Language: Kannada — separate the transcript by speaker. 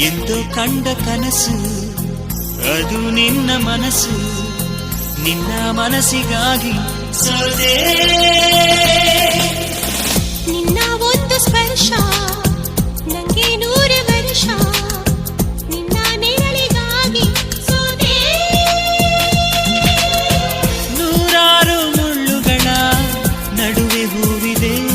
Speaker 1: ಎಂದೋ ಕಂಡ ಕನಸು ಅದು ನಿನ್ನ ಮನಸ್ಸು ನಿನ್ನ ಮನಸ್ಸಿಗಾಗಿ ಸೋದೇ
Speaker 2: ನಿನ್ನ ಒಂದು ಸ್ಪರ್ಶ
Speaker 1: ನಡುವೆ